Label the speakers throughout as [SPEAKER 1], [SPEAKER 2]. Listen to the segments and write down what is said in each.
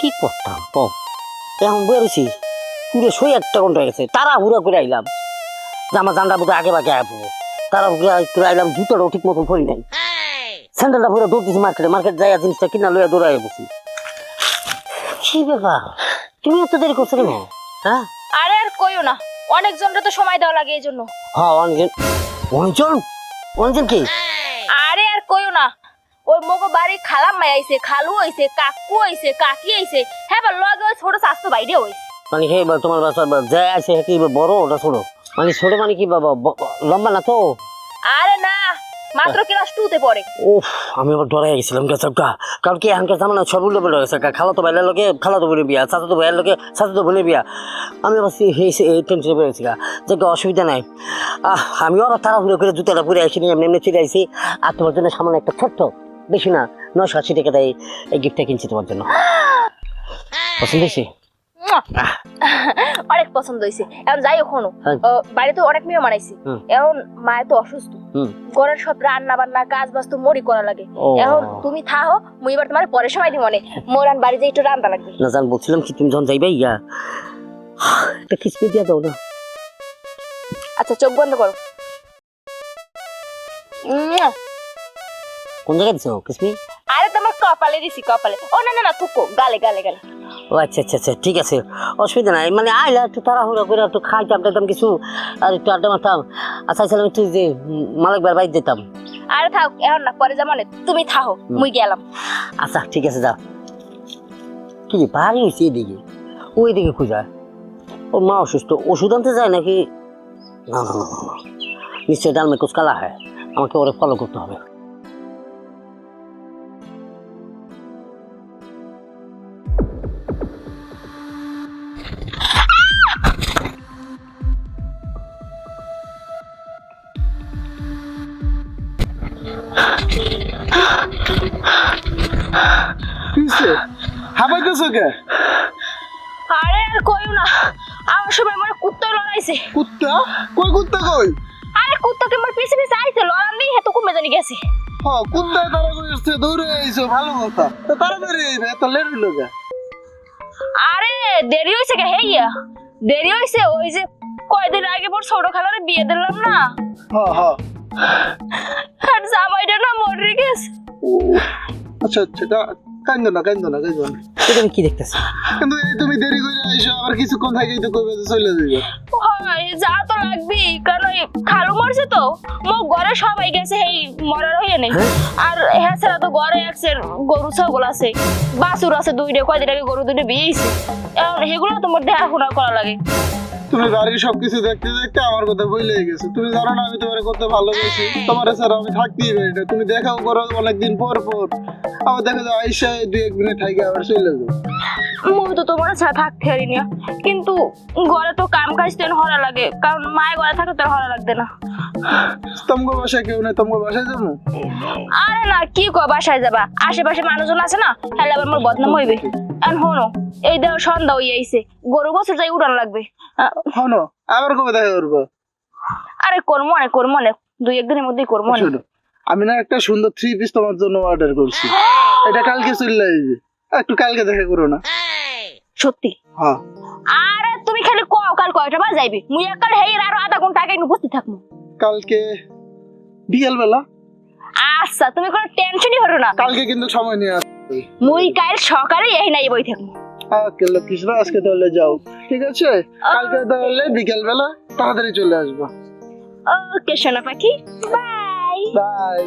[SPEAKER 1] কি করতাম ক এখন বেরোছি পুরো সই একটা ঘণ্টা হয়ে গেছে তারা হুড়া করে আইলাম। যে আমার জানটা বোধহয় আগে বাগে আবো তারা হুড়া করে আইলাম জুতোটাও ঠিক মতন পরি নাই। স্যান্ডেলটা পুরো দৌড়তেছি মার্কেটে মার্কেট যাই জিনিসটা কিনা লইয়া দৌড়াই বসি। কি ব্যাপার? তুমি এত দেরি করছ কেন? হ্যাঁ?
[SPEAKER 2] আরে আর কইও না অনেকজনকে তো সময় দেওয়া লাগে এই জন্য
[SPEAKER 1] হ্যাঁ অনেকজন অনেকজন? অনেকজন কি?
[SPEAKER 2] ওই মগো বাড়ি খালাম মাই আইছে খালু হইছে কাকু হইছে কাকি হইছে হ্যাঁ বা লগে ওই ছোট স্বাস্থ্য বাইরে হইছে।
[SPEAKER 1] মানে হে তোমার বাসার যাই আছে কি বড় ওটা ছোট মানে ছোট মানে কি বাবা লম্বা না তো?
[SPEAKER 2] আরে না মাত্র ক্লাস টুতে পড়ে।
[SPEAKER 1] উফ আমি আবার ডরাই গেছিলাম গেছকা কারণ কি এখানকার জামানা সব উল্টো বেড়ে গেছে খালা তো বাইরের লোকে খালা তো বলে বিয়া চাচা তো ভাইয়ের লোকে চাচা তো বলে বিয়া। আমি আবার এই টেনশনে পড়েছি যে কি অসুবিধা নাই। আহ আমিও আবার তাড়াহুড়ো করে জুতাটা পরে আসিনি এমনি এমনি চলে আইছি। আর তোমার জন্য সামান্য একটা ছোট্ট বেশি না নশো আশি টাকা দেয় এই গিফটটা কিনছি তোমার জন্য। পছন্দ হয়েছে?
[SPEAKER 2] অনেক পছন্দ হইছে এখন যাই ওখানো
[SPEAKER 1] হ্যাঁ।
[SPEAKER 2] বাড়িতে অনেক মেয়ে মানাইছি
[SPEAKER 1] হুম।
[SPEAKER 2] এখন মায়ে তো অসুস্থ। ঘরের সব রান্না বান্না কাজ বাজ তো মরি করা লাগে। এখন তুমি থাহো মুই এবার তোমার পরে সময় দিব মনে মোর আন বাড়িতে একটু রান্না লাগবে।
[SPEAKER 1] না জান বলছিলাম কি তুমি যখন যাইবে ইয়া একটা কিসমি দিয়ে দাও না।
[SPEAKER 2] আচ্ছা চোখ বন্ধ করো!
[SPEAKER 1] কোন জায়গায় দিছো কিসমি
[SPEAKER 2] আরে তোমার কপালে দিছি কপালে। ও না না না থুকো গালে গালে গালে।
[SPEAKER 1] ও আচ্ছা আচ্ছা আচ্ছা ঠিক আছে অসুবিধা নাই। মানে আইলা একটু তাড়াহুড়া করে একটু খাইতাম টাইতাম কিছু আর একটু আড্ডা মারতাম। আর চাইছিলাম একটু যে উম, মালিক বার বাইর দিতাম
[SPEAKER 2] আরে থাক এখন না পরে যাব তুমি
[SPEAKER 1] হুম।
[SPEAKER 2] মুই গেলাম।
[SPEAKER 1] আচ্ছা ঠিক আছে যাও কি ভারী হয়েছে এদিকে। ওই দিকে খুঁজা। ওর মা অসুস্থ ওষুধ আনতে যায় নাকি? না না না। নিশ্চয়ই ডাল মে কুছ হয় আমাকে ওরে ফলো করতে হবে।
[SPEAKER 3] কে
[SPEAKER 2] আরে আর কইও না আমার সময় আমার কুত্তা লড়াইছে।
[SPEAKER 3] কুত্তা? কই কুত্তা কই?
[SPEAKER 2] আরে কুত্তাকে আমার পিছে পিছে আইছে লড়ান দিয়ে হেতু কমে জানি গেছে।
[SPEAKER 3] হ কুত্তা তারা কইছে দৌড়ে আইছো ভালো কথা। তো তাড়াতাড়ি আইবে এত লেট হইল কে?
[SPEAKER 2] আরে দেরি হইছে কে হেইয়া দেরি হইছে ওই যে কয়দিন আগে পর ছোট খালারে বিয়ে দিলাম না।
[SPEAKER 3] হ হ।
[SPEAKER 2] আর জামাইটা না মরে গেছে।
[SPEAKER 3] আচ্ছা আচ্ছা কা- কান্দো না কান্দো না কান্দো না।
[SPEAKER 1] এটা কি দেখতেছি?
[SPEAKER 3] কিন্তু এই তুমি দেরি করে আইছো আবার কিছুক্ষণ থাকি তো কইবে যে চলে যাইবে।
[SPEAKER 2] হয় যা তো লাগবেই কারণ ওই খালু মরছে তো। মো ঘরে সবাই গেছে এই মরার হইয়া নেই।
[SPEAKER 1] হ্যাঁ?
[SPEAKER 2] আর হ্যাঁ ছাড়া তো ঘরে গরু ছাগল আছে। বাছুর আছে দুইটা কয়দিন আগে গরু দুইটা বিয়েছে এখন সেগুলো তোমার দেখাশোনা করা লাগে।
[SPEAKER 3] তুমি বাড়ির সবকিছু দেখতে দেখতে আমার কথা বইলে গেছো। তুমি জানো না আমি তোমার কত ভালোবাসি। তোমার ছাড়া আমি থাকতেই পারি না। তুমি দেখাও করো অনেকদিন পর পর। আবার দেখা যায় আইসা দুই এক মিনিট থাকি আবার চলে যাও।
[SPEAKER 2] মুই তো তোমার ছাড়া থাকতে পারি না। কিন্তু ঘরে তো কাম কাজ তেন হরা লাগে। কারণ মায়ের ঘরে থাকলে তো হরা লাগবে না।
[SPEAKER 3] তোমাকে বাসায় কেউ নেই তোমাকে বাসায় যাব?
[SPEAKER 2] আরে না কি কো বাসায় যাবা। আশেপাশে মানুষজন আছে না তাহলে আবার মোর বদনাম হইবে। এখন হনো এই দেহ সন্ধ্যা হয়ে আইছে। গরু বছর যাই উড়ান লাগবে।
[SPEAKER 3] হনো আবার কবে দেখা করব?
[SPEAKER 2] আরে করব অনেক করব অনেক দুই একদিনের মধ্যেই করব অনেক
[SPEAKER 3] আমি না একটা সুন্দর থ্রি পিস তোমার জন্য অর্ডার করছি। এটা কালকে চলে আসবে। একটু কালকে দেখা করো না।
[SPEAKER 2] সত্যি?
[SPEAKER 3] হ্যাঁ।
[SPEAKER 2] আরে তুমি খালি কও কাল কয়টা বাজ যাইবে? মুই একাল হেই আরও আধা ঘণ্টা আগে উপস্থিত থাকব
[SPEAKER 3] কালকে বিকেল বেলা
[SPEAKER 2] আচ্ছা তুমি কোনো টেনশনই হরো না।
[SPEAKER 3] কালকে কিন্তু সময় নিয়ে আসবে
[SPEAKER 2] মুই কাল সকালে এই নাই বই থাকব
[SPEAKER 3] ওকে লক্ষ্মীশ আজকে তাহলে যাও। ঠিক আছে? কালকে তাহলে বিকেল বেলা তাড়াতাড়ি চলে আসব।
[SPEAKER 2] ওকে সোনা পাখি? বাই।
[SPEAKER 3] বাই।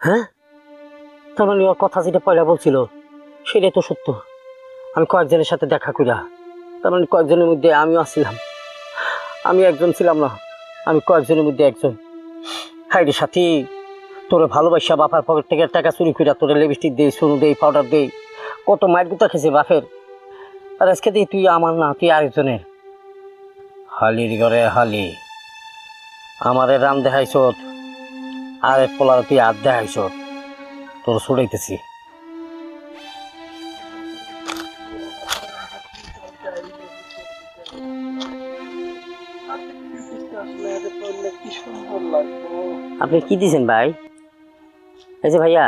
[SPEAKER 1] হ্যাঁ? তার মানে ওর কথা যেটা পয়লা বলছিল সেটাই তো সত্য। আমি কয়েকজনের সাথে দেখা করিয়া তার মানে কয়েকজনের মধ্যে আমিও আসছিলাম আমি একজন ছিলাম না আমি কয়েকজনের মধ্যে একজন। হাই রে সাথী তোরে ভালোবাসা বাপার পকেট থেকে টাকা চুরি করিয়া তোরে লিপস্টিক দেই সুনু দেই পাউডার দেই, কত মায়ের গুতা খেয়েছে বাপের। আর আজকে দিই তুই আমার না, তুই আরেকজনের। হালির ঘরে হালি, আমারে রাম দেখাইছ আর এক পোলার তুই আর দেখাইছ তোর
[SPEAKER 3] লাগবে
[SPEAKER 1] আপনি কি দিছেন ভাই? এই যে ভাইয়া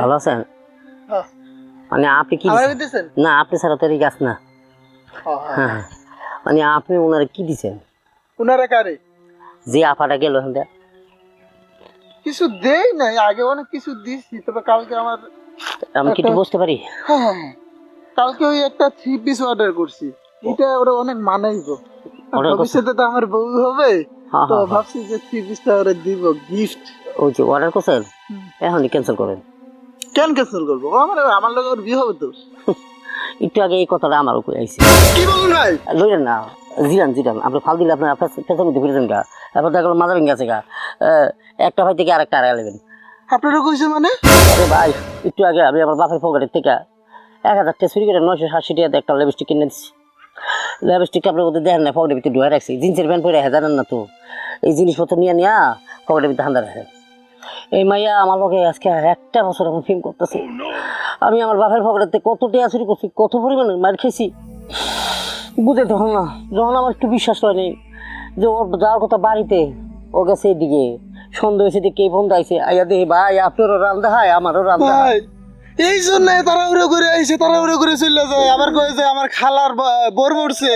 [SPEAKER 1] ভালো আছেন?
[SPEAKER 3] হ্যাঁ।
[SPEAKER 1] মানে আপনি কি না আপনি ছাড়া তো গাছ না। হ্যাঁ মানে আপনি ওনারে কি দিছেন?
[SPEAKER 3] উনারা কারে?
[SPEAKER 1] যে আফাটা গেল ওখান
[SPEAKER 3] কিছু দেই নাই আগে অনেক কিছু দিছি তবে কালকে আমার
[SPEAKER 1] আমি কি বুঝতে পারি?
[SPEAKER 3] হ্যাঁ কালকে ওই একটা থ্রি পিস অর্ডার করছি। এটা ওরা অনেক মানাইব? ভবিষ্যতে তো আমার বউ হবে।
[SPEAKER 1] হ্যাঁ
[SPEAKER 3] তো
[SPEAKER 1] হ্যাঁ। হ্যাঁ।
[SPEAKER 3] ভাবছি যে থ্রি পিসটা ওরা দিব গিফট
[SPEAKER 1] ওই যে অর্ডার করছেন। এখনই ক্যান্সেল করেন।
[SPEAKER 3] কেন ক্যান্সেল করব? আমার আমার লোক বিয়ে হবে তো।
[SPEAKER 1] একটু আগে এই কথাটা আমার উপরে আইছে।
[SPEAKER 3] কি বলুন ভাই?
[SPEAKER 1] লইলেন না জিরান জিরান আপনি ফাল দিলে আপনার পেছন মধ্যে ফিরে গা। দেখা গেলো গেছে গা। একটা ভাই থেকে আরেকটা আড়াই নেবেন
[SPEAKER 3] আপনারা কইছে মানে?
[SPEAKER 1] আরে ভাই একটু আগে আমি আমার বাপের পকেটের থেকে এক হাজার টাকা চুরি করে নয়শো ষাটশি টাকাতে একটা লিপস্টিক কিনে দিচ্ছি লিপস্টিক আপনি ওদের দেখেন না পকেটের ভিতরে ঢুয়ে রাখছি। জিন্সের প্যান্ট পরে জানেন না তো। এই জিনিসপত্র নিয়ে নিয়ে পকেটের ভিতরে হান্দা রাখে এই মাইয়া আমার লোকে আজকে একটা বছর এখন ফিল্ম করতেছে। আমি আমার বাপের থেকে কত টাকা চুরি করছি কত পরিমাণে মার খেয়েছি। বুঝে তখন না যখন আমার একটু বিশ্বাস হয় নেই যে ওর যাওয়ার কথা বাড়িতে ও গেছে এদিকে সন্দেহ হয়েছে এই বন্ধু আইছে। আইয়া দেখি ভাই আপনারও রান্দা হয় আমারও রান্দা হয়
[SPEAKER 3] এই জন্য তাড়াহুড়ো করে আইছে তাড়াহুড়ো করে চলে যায়। আবার কয়ে যে আমার খালার বোর মরছে।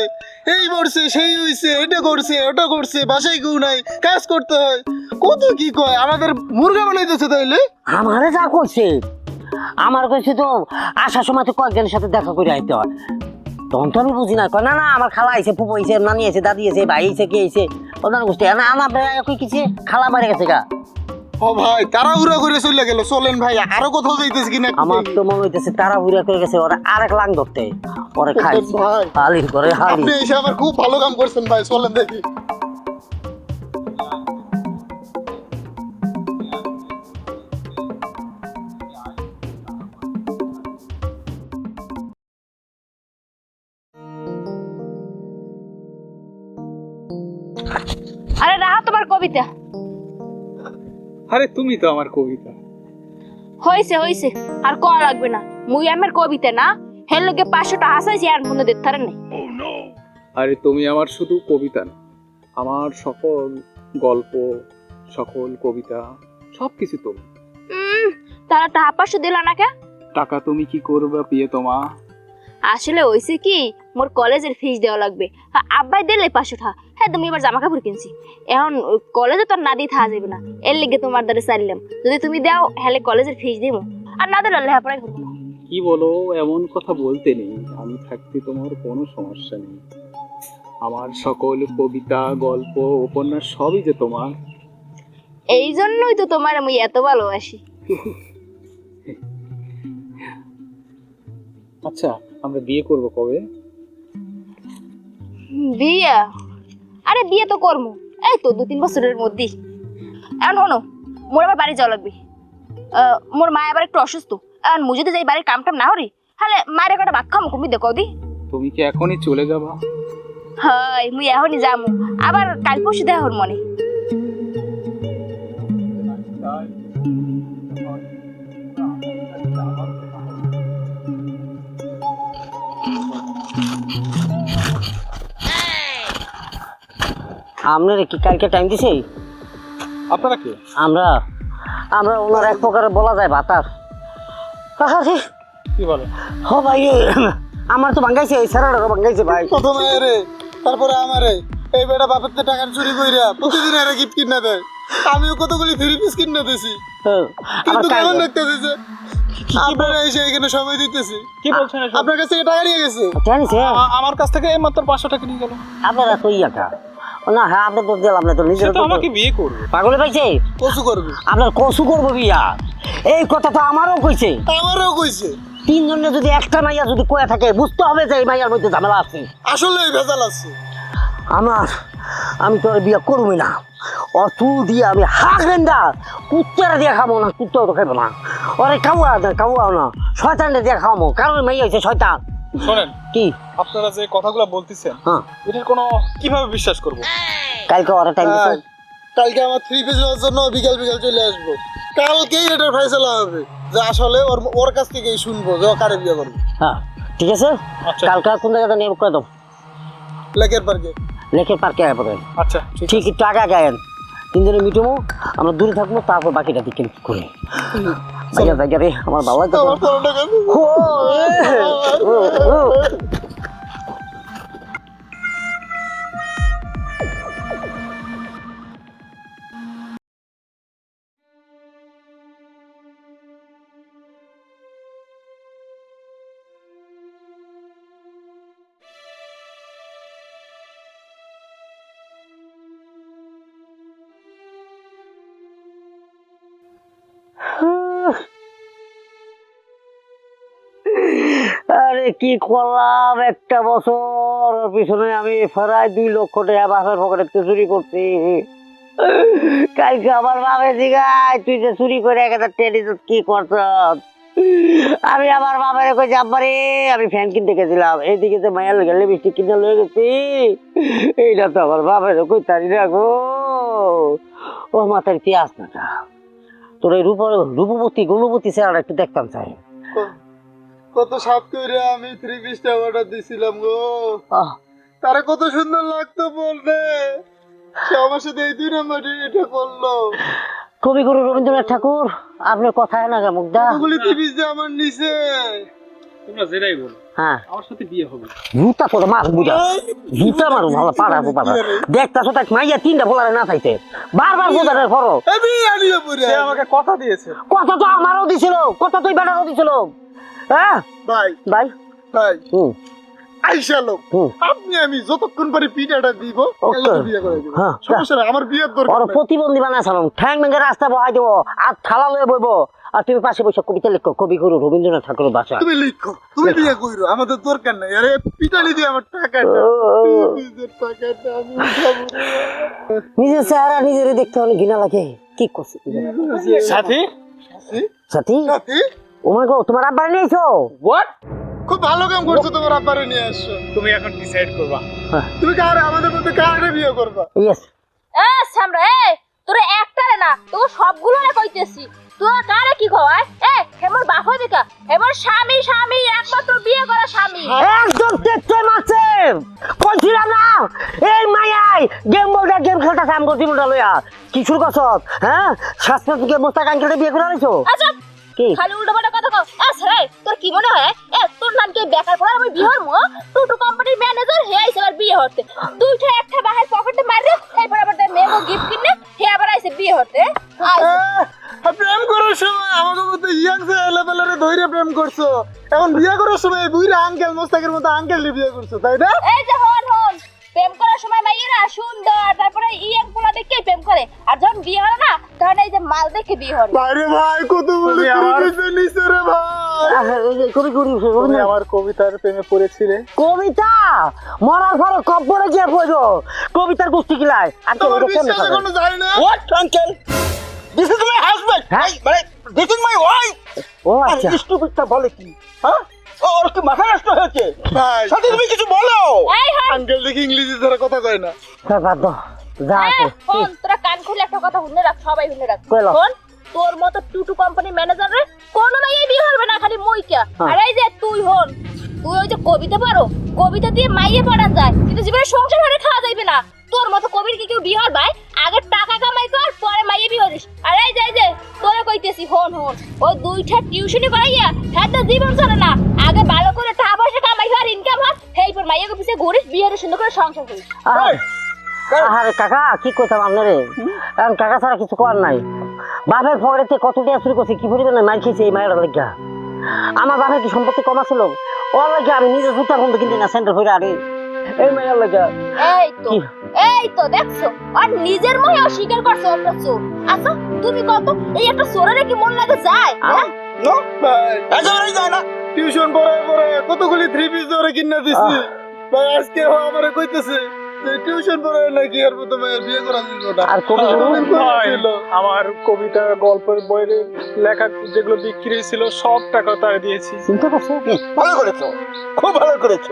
[SPEAKER 3] এই মরছে, সেই হইছে, এটা করছে, ওটা করছে, বাসায় কেউ নাই, কাজ করতে হয়। কত কি কয়, আমাদের মুরগা বানাইতেছে তাইলে?
[SPEAKER 1] আমারে যা করছে আমার কইছে তো, আসার সময় তো কয়েকজনের সাথে দেখা করে আইতে হয়। তখন তো আমি বুঝি না, কয়, না না, আমার খালা আইছে, ফুপু আইছে, নানি আইছে, দাদি আইছে, ভাই আইছে, কে আইছে ওদের গোষ্ঠী না আমার কিছু? খালা মারে গেছে গা।
[SPEAKER 3] ও ভাই তাড়াহুড়ো করে চলে গেল। চলেন ভাই আরও কোথাও যাইতেছে কিনা
[SPEAKER 1] আমার তো মনে হইতেছে তারা বুড়া করে গেছে ওরা আরেক লাং ধরতে। ওরে খাই হালি করে হালি।
[SPEAKER 3] আপনি এসে আমার খুব ভালো কাম করছেন ভাই চলেন দেখি।
[SPEAKER 2] আরে রাহা তোমার কবিতা।
[SPEAKER 4] আরে তুমি তো আমার কবিতা।
[SPEAKER 2] হইছে হইছে আর করা লাগবে না। মুই আমার কবিতা না হের লোকে পাঁচশোটা হাসাইছি আর মনে দেখতে নাই।
[SPEAKER 4] আরে তুমি আমার শুধু কবিতা না আমার সকল গল্প সকল কবিতা সব কিছু তুমি।
[SPEAKER 2] উম, তারা টাকা পাঁচশো দিলা না কে
[SPEAKER 4] টাকা তুমি কি করবে পিয়ে তোমা
[SPEAKER 2] আসলে হইছে কি মোর কলেজের ফিস দেওয়া লাগবে। আর আব্বাই দিলে পাঁচশো টাকা হ্যাঁ তুমি এবার জামা কাপড় কিনছি। এখন কলেজে তো না দিয়ে থাকা যাবে না। এর লিগে তোমার দ্বারা চাইলাম। যদি তুমি দাও হলে কলেজের ফিস দিব। আর না দিলে লেখাপড়াই করব।
[SPEAKER 4] কি বলো এমন কথা বলতে নেই। আমি থাকতে তোমার কোনো সমস্যা নেই। আমার সকল কবিতা গল্প উপন্যাস সবই যে তোমার।
[SPEAKER 2] এই জন্যই তো তোমার আমি এত ভালোবাসি।
[SPEAKER 4] আচ্ছা আমরা বিয়ে করব কবে?
[SPEAKER 2] বিয়ে? আরে বিয়ে তো করব এই তো দু তিন বছরের মধ্যেই এখন শোনো মোর আবার বাড়ি যাওয়া লাগবে। আহ, মোর মা আবার একটু অসুস্থ। এখন মু যদি যাই বাড়ির কাম টাম না হরি তাহলে মায়ের একটা ভাত খামো তুমি দেখো দি।
[SPEAKER 4] তুমি কি এখনই চলে যাবা?
[SPEAKER 2] হয় মুই এখনই যামু। আবার কাল পরশু দেখা হর মনে।
[SPEAKER 1] আপনারা কি কালকে টাইম দিছে?
[SPEAKER 4] আপনারা কি?
[SPEAKER 1] আমরা। আমরা ওনার এক প্রকারে বলা যায় ভাতার আরে,
[SPEAKER 4] কি বলে?
[SPEAKER 1] হ ভাই আমার তো ভাঙ্গাইছে এই স্যারেরও ভাঙ্গাইছে ভাই।
[SPEAKER 3] প্রথমে এরে তারপরে আমারে। এই বেটা বাপের তো টাকার চুরি কইরা প্রতিদিন এরা গিফট কিনা দেয়। আমিও কতগুলি থ্রি পিস কিনে দিছি।
[SPEAKER 1] হ্যাঁ, আমার
[SPEAKER 3] কিন্তু কেমন
[SPEAKER 1] কালকে-
[SPEAKER 3] দেখতে দিছে আপনারা এসে এখানে সময় দিতেছি।
[SPEAKER 4] কি বলছেন
[SPEAKER 3] আপনার কাছ থেকে টাকা নিয়ে গেছে?
[SPEAKER 1] হ্যাঁ?
[SPEAKER 4] আমার কাছ থেকে এই মাত্র পাঁচশো টাকা নিয়ে গেল।
[SPEAKER 1] আপনারা তো ইয়াটা না হ্যাঁ আপনি তো দিলাম না তো নিজের
[SPEAKER 4] তো আমাকে বিয়ে করবে।
[SPEAKER 1] পাগলে পাইছে
[SPEAKER 3] কসু করবে।
[SPEAKER 1] আপনার কসু করব বিয়া? এই কথা তো আমারও কইছে।
[SPEAKER 3] আমারও কইছে।
[SPEAKER 1] তিনজনে যদি একটা মাইয়া যদি কয়ে থাকে বুঝতে হবে যে এই মাইয়ার মধ্যে ঝামেলা আছে।
[SPEAKER 3] আসলে ভেজাল আছে।
[SPEAKER 1] আমার আমি তোর বিয়ে করবি না। অত দিয়ে আমি গেন্দা কুত্তারা দিয়ে খাব না কুত্তাও তো খাব না। ওরে খাওয়া না খাওয়া না শয়তানটা দিয়ে খাওয়াবো কারণ মেয়ে হয়েছে শয়তান।
[SPEAKER 4] শোনেন
[SPEAKER 1] কি?
[SPEAKER 4] আপনারা যে কথাগুলো বলতেছেন
[SPEAKER 1] হ্যাঁ।
[SPEAKER 4] এটার কোনো কীভাবে বিশ্বাস করব?
[SPEAKER 1] কালকে ওরা টাইম দিছে।
[SPEAKER 3] হ্যাঁ, কালকে আমার থ্রি পিস নেওয়ার জন্য বিকাল বিকাল চলে আসব। কালকেই এটার ফয়সলা হবে যে আসলে ওর ওর কাছ থেকেই শুনব যে ও কারে বিয়ে করবে।
[SPEAKER 1] হ্যাঁ ঠিক আছে?
[SPEAKER 4] আচ্ছা।
[SPEAKER 1] কালকে কোন জায়গাটা নিয়ে করে দাও?
[SPEAKER 3] লেকের পার্কে
[SPEAKER 1] লেখের পার্কে আয় পড়ে
[SPEAKER 4] আচ্ছা ঠিক
[SPEAKER 1] একটু আগে আগে আয়েন। তিনজনে মিটবো আমরা দূরে থাকব তারপর বাকিটা দিকে করি ভাইয়া জায়গা রে আমার ভালো লাগতো
[SPEAKER 3] আমার কোনো
[SPEAKER 1] কি করলাম একটা বছর? পিছনে আমি প্রায় দুই লক্ষ টাকা বাপের পকেটে চুরি করছি। কালকে আমার বাপে জিগায়, তুই যে চুরি করে এক হাজার টেনিস কি করছ আমি আমার বাবার কই যাবারে আমি ফ্যান কিনতে গেছিলাম। এইদিকে যে মায়াল গেলে বৃষ্টি কিনে লয়ে গেছি, এইটা তো আমার বাবার কই তারি রাখো ও মাথার ইতিহাস না তোর এই রূপ রূপবতী, গুণবতী স্যার একটু দেখতাম, চাই।
[SPEAKER 3] ক- কত সাত করে আমি থ্রি পিসটা অর্ডার দিছিলাম গো।
[SPEAKER 1] আহ।
[SPEAKER 3] তারা কত সুন্দর লাগতো বলতে। সে আমার সাথে এই দুই নম্বর এটা করল।
[SPEAKER 1] কবিগুরু রবীন্দ্রনাথ ঠাকুর আপনার কথায় না গা মুগ্ধা।
[SPEAKER 3] ওগুলি থ্রি পিস যে আমার নিচে
[SPEAKER 4] তোমরা যেটাই বলো।
[SPEAKER 1] হ্যাঁ।
[SPEAKER 4] আমার সাথে বিয়ে হবে।
[SPEAKER 1] জুতা তো মার বুঝা। জুতা মারু ভালো পাড়া পাড়া দেখতা তাক মাইয়া তিনটা বলারে না থাইতে। বারবার বোঝারে করো
[SPEAKER 3] আমি আনিয়ে পড়ে
[SPEAKER 4] আমাকে কথা দিয়েছে।
[SPEAKER 1] কথা তো আমারও দিছিল কথা তুই বেটারও দিছিল। হ্যাঁ?
[SPEAKER 3] ভাই
[SPEAKER 1] ভাই
[SPEAKER 3] ভাই
[SPEAKER 1] হুম।
[SPEAKER 3] আইসা লোক।
[SPEAKER 1] হুম।
[SPEAKER 3] আপনি আমি যতক্ষণ পারি পিঠাটা দিব
[SPEAKER 1] ওকে।
[SPEAKER 3] বিয়ে করে দিব।
[SPEAKER 1] হ্যাঁ।
[SPEAKER 3] সমস্যা আমার বিয়ের
[SPEAKER 1] ওর
[SPEAKER 3] দরকার নাই।
[SPEAKER 1] প্রতিবন্ধী বানাইছিলাম ঠ্যাং ভেঙে রাস্তা বহাই দেবো আর থালা লয়ে বইব। আর তুমি পাশে বসে কবিতা লিখো কবিগুরু রবীন্দ্রনাথ ঠাকুরের বাসা।
[SPEAKER 3] তুমি লিখো তুমি বিয়ে কইরো আমাদের দরকার নাই। আরে পিটালি দিয়ে আমার টাকাটা। নিজের টাকাটা আমি উঠাবো
[SPEAKER 1] নিজের চেহারা নিজের দেখতে অনেক ঘৃণা লাগে। কি করছি
[SPEAKER 4] সাথী?
[SPEAKER 1] সাথী?
[SPEAKER 3] সাথী?
[SPEAKER 1] ও মাই গড তোমার আব্বার নিয়েছো
[SPEAKER 4] হোয়াট
[SPEAKER 3] খুব ভালো কাম করছ তোমার আব্বারে নিয়ে আসছো
[SPEAKER 4] তুমি এখন ডিসাইড করবা।
[SPEAKER 3] তুমি কারে? আমাদের মধ্যে কারে বিয়ে করবা?
[SPEAKER 1] ইয়েস
[SPEAKER 2] এ সামরা এ তোরে একটারে না তোর সবগুলো না কইতেছি। তোরা কারে কি কয় এ হেমর বাপ হইবে কা হেমর স্বামী স্বামী একমাত্র বিয়ে করা স্বামী।
[SPEAKER 1] একদম দেখতে মারছে। কইছিলাম না এই মায়াই গেম বলটা গেম খেলতে কাম করছি মোটা লইয়া। কি শুরু করছ? হ্যাঁ? শাস্ত্র মোস্তাক আঙ্কেলে বিয়ে করে আনিছো?
[SPEAKER 2] আচ্ছা খালি উল্টো পাল্টা কথা কও। এ রে তোর কি মনে হয়? এ তোর নাম কি বেকার পড়া আমি বিয়ে হরমু টুটু কোম্পানির ম্যানেজার হে আইছে আবার বিয়ে হতে। দুইটা একটা বাহির পকেটে মাররে এরপর আবার তার মেয়ে গিফট কিনে হে আবার আইছে বিয়ে হতে।
[SPEAKER 3] প্রেম করার সময় আমাকে মতো ইয়াং লেভেলের ধৈর্য প্রেম করছ। এখন বিয়ে করার সময় বুইরা আঙ্কেল মোস্তাকের মতো আঙ্কেল বিয়ে করছ তাই না?
[SPEAKER 2] এই যে প্রেম করার সময় মাইয়েরা সুন্দর তারপরে ইয়াং পোলা দেখে প্রেম করে। আর যখন বিয়ে হয় না তখন এই যে মাল দেখে বিয়ে হয়।
[SPEAKER 3] বাইরে ভাই কত বলে রে ভাই।
[SPEAKER 1] কবি কবি
[SPEAKER 4] তুমি আমার কবিতার প্রেমে পড়েছিলে।
[SPEAKER 1] কবিতা? মরার পর কব্বরে গিয়ে পড়ো কবিতার গোষ্ঠী কিলায় আর
[SPEAKER 3] তোমার
[SPEAKER 1] কেমনে
[SPEAKER 3] বিশ্বাস এখনও যায় না?
[SPEAKER 5] What, uncle? This is my husband.
[SPEAKER 1] হ্যাঁ?
[SPEAKER 5] মানে this is my wife.
[SPEAKER 1] ও আচ্ছা।
[SPEAKER 5] স্টুপিডটা বলে কি? হ্যাঁ? ওর কি মাথা নষ্ট হয়েছে?
[SPEAKER 3] ভাই।
[SPEAKER 5] সাথে তুমি কিছু বলো।
[SPEAKER 2] এই হন
[SPEAKER 3] আঙ্কেল দেখি ইংলিশে ছাড়া কথা কয় না।
[SPEAKER 1] তা বাদ দাও। যা আছে
[SPEAKER 2] হ্যাঁ, তোরা কান খুলে একটা কথা শুনে রাখ সবাই শুনে রাখ।
[SPEAKER 1] কইলো।
[SPEAKER 2] তোর মতো টুটু কোম্পানি ম্যানেজার রে কোন মাইয়ে বিয়ে হবে না খালি মুইকা।
[SPEAKER 1] হ্যাঁ।
[SPEAKER 2] আর এই যে তুই হন তুই ওই যে কবিতা পারো কবিতা দিয়ে মাইয়ে পড়ান যায় কিন্তু জীবনে সংসার হলে খাওয়া যাইবে না। তোর মতো কবির কি কেউ বিয়ে ভাই? আগে টাকা কামাই কর পরে মাইয়ে বিয়ে হরিস আর এই যে তোরে কইতেছি হন হন। ওই দুইটা টিউশনি করাইয়া হ্যাঁ তো জীবন চলে না। আগে ভালো করে টাকা পয়সা কামাই কর ইনকাম হয় হেই পর মাইয়াকে পিছে ঘুরিস বিয়ে সুন্দর করে সংসার করিস।
[SPEAKER 1] আহারে, আহারে কাকা কি কইতাম আপনারে? কাকা ছাড়া কিছু করার নাই। বাপের পকেটে কত টাকা চুরি করছে কি পরিমাণে মার খেয়েছে এই মায়ের লেগা আমার বাপের কি সম্পত্তি কম আছিল ওর লাগে আমি নিজে জুতা বন্ধ কিনতে না সেন্টার হইরা আরে। এই মায়ের লেগা।
[SPEAKER 2] এই তো এই তো দেখছ? আর নিজের মনে অস্বীকার করছ একটা চোর আচ্ছা তুমি কত এই একটা চোরের কি মন লাগে যায় হ্যাঁ?
[SPEAKER 3] নো ভাই।
[SPEAKER 5] একেবারেই যায় না।
[SPEAKER 3] টিউশন পড়ায় পড়ায় কতগুলি থ্রি পিস ধরে কিনা দিছি। ভাই আজকে ও আমারে কইতেছে টিউশন পড়ায় নাকি আর মতো বিয়ে করা দিল না।
[SPEAKER 1] আর কবি।
[SPEAKER 4] আমার কবিতা গল্পের বইয়ের লেখা যেগুলো বিক্রি ছিল সব টাকা তারা দিয়েছি।
[SPEAKER 1] চিন্তা করছ?
[SPEAKER 5] ভালো করেছ। খুব ভালো করেছ।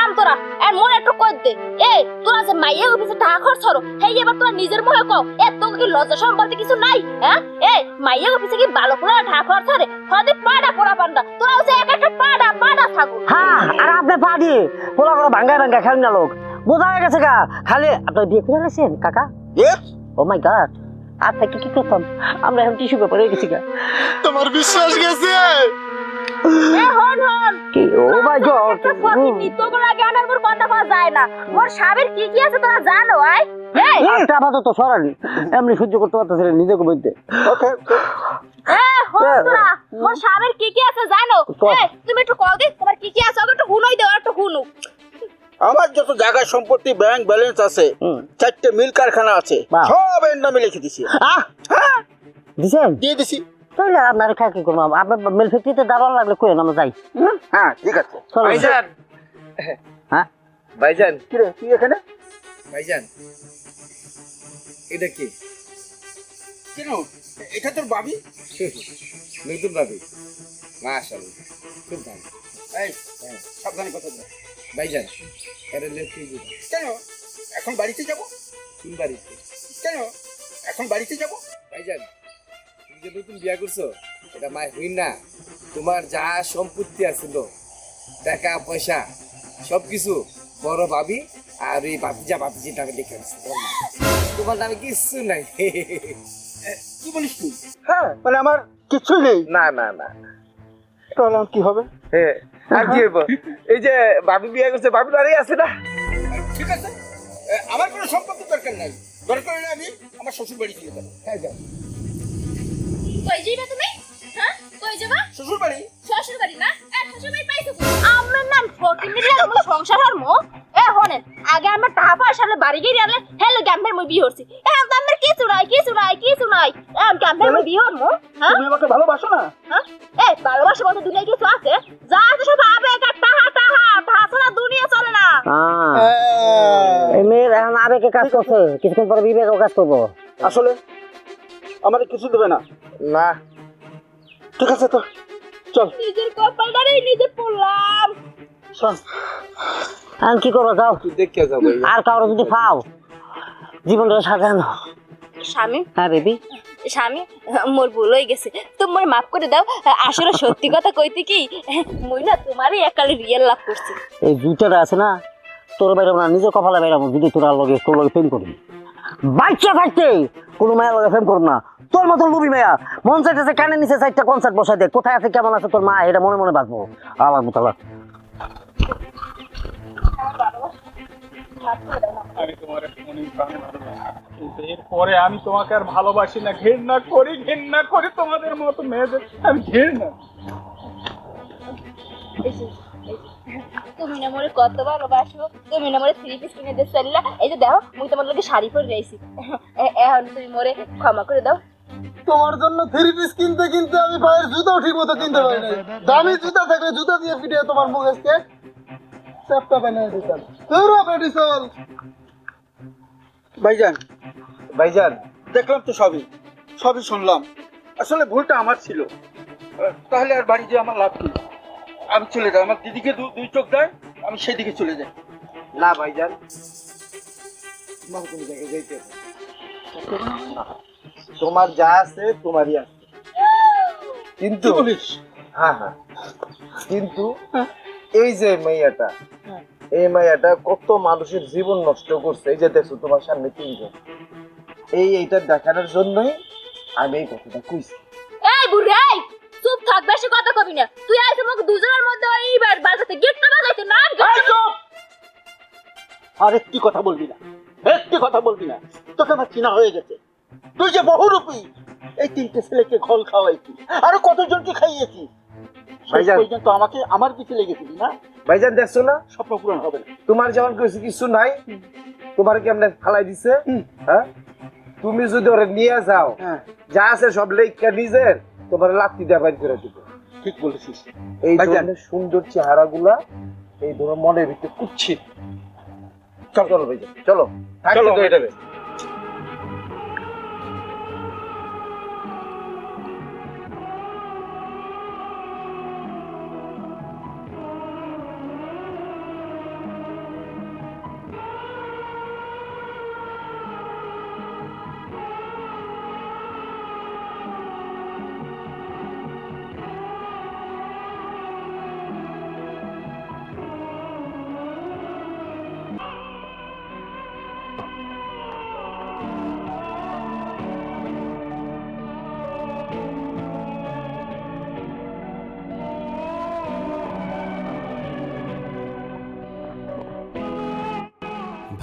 [SPEAKER 2] থাম তোরা আর মনে একটু কই দে। এই তোরা যে মাইয়া অফিসে টাকা খরচ করো হেই এবার তোরা নিজের মুখে কও এ তোকে কি লজ্জা শরম বলতে কিছু নাই হ্যাঁ? এ মাইয়া অফিসে কি ভালো করে টাকা খরচ করে? হয়তো পাড়া পোড়া পান্ডা তোরা হচ্ছে এক একটা পাড়া পাড়া থাকো
[SPEAKER 1] হ্যাঁ আর আপনি পাদি পোলা করে ভাঙ্গায় ভাঙ্গায় খেলেন না লোক। বোঝা হয়ে গেছে গা খালি আপনি বিয়ে করে গেছেন কাকা?
[SPEAKER 5] Yes?
[SPEAKER 1] ও মাই গড আর থেকে কি করতাম? আমরা এখন টিস্যু পেপার হয়ে গেছি গা।
[SPEAKER 3] তোমার বিশ্বাস গেছে?
[SPEAKER 2] এ
[SPEAKER 1] কি? ও মাই গড
[SPEAKER 2] একটা জ্ঞানের মোর কথা পাওয়া যায় না। মোর স্বামীর কি কি আছে তোরা জানো আই এই।
[SPEAKER 1] আপাতত সরানি। এমনি সহ্য করতে পারতেছিলেন নিজেকে বলতে।
[SPEAKER 3] ওকে
[SPEAKER 2] এ হন তোরা মোর স্বামীর কি কি আছে জানো? তুমি একটু দি তোমার কি কি আছে? ওকে একটু হুনই দাও একটু হুনু
[SPEAKER 5] আমার যত জায়গা সম্পত্তি ব্যাংক ব্যালেন্স আছে চারটে মিল কারখানা আছে। সব এর নামে লিখে দিছি।
[SPEAKER 1] আহ! দিছেন?
[SPEAKER 5] দিয়ে দিছি।
[SPEAKER 1] তাহলে আপনার কি করব। আপনার মেল ফ্যাক্টরিতে দাঁড়ানো লাগলে কই আমরা যাই।
[SPEAKER 5] হ্যাঁ ঠিক আছে।
[SPEAKER 1] চলো।
[SPEAKER 6] ভাইজান!
[SPEAKER 1] হ্যাঁ?
[SPEAKER 6] ভাইজান!
[SPEAKER 5] কি রে তুই এখানে?
[SPEAKER 6] ভাইজান! এটা কি?
[SPEAKER 5] কেন? এটা তোর বাবি?
[SPEAKER 6] নতুন মাশাআল্লাহ খুব ভালো।
[SPEAKER 5] এই সাবধানে কথা বল।
[SPEAKER 6] ভাইজান এটা লেফটি
[SPEAKER 5] কেন? এখন বাড়িতে যাব?
[SPEAKER 6] কোন বাড়িতে?
[SPEAKER 5] কেন? এখন বাড়িতে যাব?
[SPEAKER 6] ভাইজান! যে নতুন বিয়া করছ এটা মায় হইন না। তোমার যা সম্পত্তি আছিল টাকা পয়সা সব কিছু বড় ভাবি আর এই বাতিজা বাতিজির নামে লিখে তোমার নামে। কিছু নাই।
[SPEAKER 5] কি বলিস তুই? হ্যাঁ মানে আমার কিছুই নেই।
[SPEAKER 6] না না না।
[SPEAKER 5] তাহলে আমার কি হবে?
[SPEAKER 6] হ্যাঁ আর কি হইব? এই যে ভাবি বিয়া করছে ভাবি বাড়ি আছে না?
[SPEAKER 5] ঠিক আছে। আমার কোনো সম্পত্তি দরকার নাই। দরকার হলে আমি আমার শ্বশুর বাড়ি দিয়ে যাব।
[SPEAKER 6] হ্যাঁ যাও।
[SPEAKER 2] কই যাইবা তুমি? হ্যাঁ? কই যাবা?
[SPEAKER 5] শ্বশুর বাড়ি
[SPEAKER 2] শ্বশুর বাড়ি না? এ শ্বশুর বাড়ি পাইছো আমার নাম ফকিনি রে আমার সংসার হরম এ হনেন আগে আমরা টাকা পয়সা হলে বাড়ি গিয়ে আনলে হ্যালো গ্যাম্পের মই বিয়ে হচ্ছি এখন তো আমার কিছু নাই কিছু নাই কিছু নাই। এখন গ্যাম্পের মই বিয়ে হরমো হ্যাঁ?
[SPEAKER 5] তুমি আমাকে ভালোবাসো না?
[SPEAKER 2] হ্যাঁ? এ ভালোবাসা বলতে দুনিয়ায় কিছু আছে? যা আছে সব আবেগ আর টাহা টাহা টাহা ছাড়া দুনিয়া চলে না।
[SPEAKER 1] এই মেয়ের এখন আবেগে কাজ করছে কিছুক্ষণ পরে বিবেকও কাজ করব।
[SPEAKER 5] আসলে? আমার কিছু দেবে না।
[SPEAKER 6] না।
[SPEAKER 5] ঠিক আছে তো চল।
[SPEAKER 2] নিজের কপালটারেই নিজে পড়লাম।
[SPEAKER 5] শোন
[SPEAKER 1] এখন কি করব যাও।
[SPEAKER 6] তুই দেখে যাব
[SPEAKER 1] আর কারও যদি পাও জীবনটা সাজানো
[SPEAKER 2] স্বামী?
[SPEAKER 1] হ্যাঁ বেবি।
[SPEAKER 2] স্বামী মোর ভুল হয়ে গেছে। তো মোর মাফ করে দাও। আসলে সত্যি কথা কইতে কি মুই না তোমারই একালে রিয়েল লাভ করছি।
[SPEAKER 1] এই জুতাটা আছে না তোর বাইরে না নিজের কপালে বাইরাবো যদি তোর লগে তোর লগে প্রেম করবি বাচ্চা থাকতে কোনো মায়ের লগে প্রেম করব না। তোর মতো লুবি মায়া মন চাইতেছে কানে নিচে চারটা কনসার্ট বসাই দে। কোথায় আছে কেমন আছে তোর মা এটা মনে মনে বাঁচবো। আবার
[SPEAKER 4] আমি তোমার এরপরে আমি তোমাকে আর ভালোবাসি না ঘেন্না করি ঘেন্না করি তোমাদের মতো মেয়েদের আমি ঘেন্না
[SPEAKER 2] তুমি না মোরে কত ভালোবাসো তুমি না মোরে থ্রি পিস কিনে দিয়ে চাইলা এই যে দেখো মুই তোমার লগে শাড়ি পরে রয়েছি। এখন তুমি মোরে ক্ষমা করে দাও।
[SPEAKER 3] তোমার জন্য থ্রি পিস কিনতে কিনতে আমি পায়ের জুতাও ঠিক মতো কিনতে পারি নাই। দামি জুতা থাকলে জুতা দিয়ে পিটিয়ে তোমার মুখে চ্যাপটা বানিয়ে দিতাম তোরা বেটি চল। ভাইজান।
[SPEAKER 6] ভাইজান
[SPEAKER 5] দেখলাম তো সবই। সবই শুনলাম। আসলে ভুলটা আমার ছিল। তাহলে আর বাড়ি যেয়ে আমার লাভ কি? আমি চলে যাই। আমার দিদিকে দুই চোখ দেয় আমি সেদিকে চলে যাই।
[SPEAKER 6] না ভাইজান। তোমার কোনো জায়গায় যাইতে হবে। তোমার যা আছে তোমারই আছে। কিন্তু
[SPEAKER 5] বলিস?
[SPEAKER 6] হ্যাঁ হ্যাঁ। কিন্তু এই যে মেয়েটা এই মেয়েটা কত মানুষের জীবন নষ্ট করছে এই যে দেখছ তোমার সামনে তিনজন। এই এইটা দেখানোর জন্যই আমি এই কথাটা কইছি।
[SPEAKER 2] এই বুড়ি এই! চুপ থাক বেশি কথা কবি না। তুই আইছে মুখ দুজনের মধ্যে এইবার বাজাতে গিট্টা বাজাইতে না
[SPEAKER 5] আর একটি কথা বলবি না। একটি কথা বলবি না। তোকে আমার চিনা হয়ে গেছে। তুই যে বহুরূপী এই তিনটে ছেলেকে খোল খাওয়াইছি আরও কতজনকে খাইয়েছি
[SPEAKER 6] ভাইজান।
[SPEAKER 5] পর্যন্ত আমাকে আমার পিছে লেগেছিলি না?
[SPEAKER 6] ভাইজান দেখছ না?
[SPEAKER 5] স্বপ্ন পূরণ হবে না।
[SPEAKER 6] তোমার কিছু কিছু নাই তোমার কেমনে ফালাই দিছে? হ্যাঁ? তুমি যদি ওরে নিয়ে যাও
[SPEAKER 5] হ্যাঁ।
[SPEAKER 6] যা আছে সব লেখা নিজের তোমার লাত্তি বাইর করে দিব।
[SPEAKER 5] ঠিক বলেছিস।
[SPEAKER 6] এই। ধরনের সুন্দর চেহারা গুলা এই ধরনের মনের ভিতরে কুচ্ছিত। চলো চলো ভাইজান চলো।
[SPEAKER 5] চলো,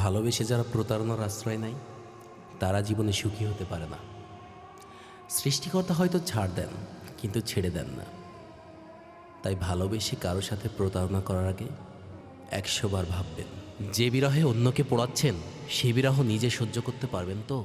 [SPEAKER 7] ভালোবেসে যারা প্রতারণার আশ্রয় নেয় তারা জীবনে সুখী হতে পারে না সৃষ্টিকর্তা হয়তো ছাড় দেন কিন্তু ছেড়ে দেন না তাই ভালোবেসে কারও সাথে প্রতারণা করার আগে একশো বার ভাববেন যে বিরহে অন্যকে পড়াচ্ছেন সে বিরহ নিজে সহ্য করতে পারবেন তো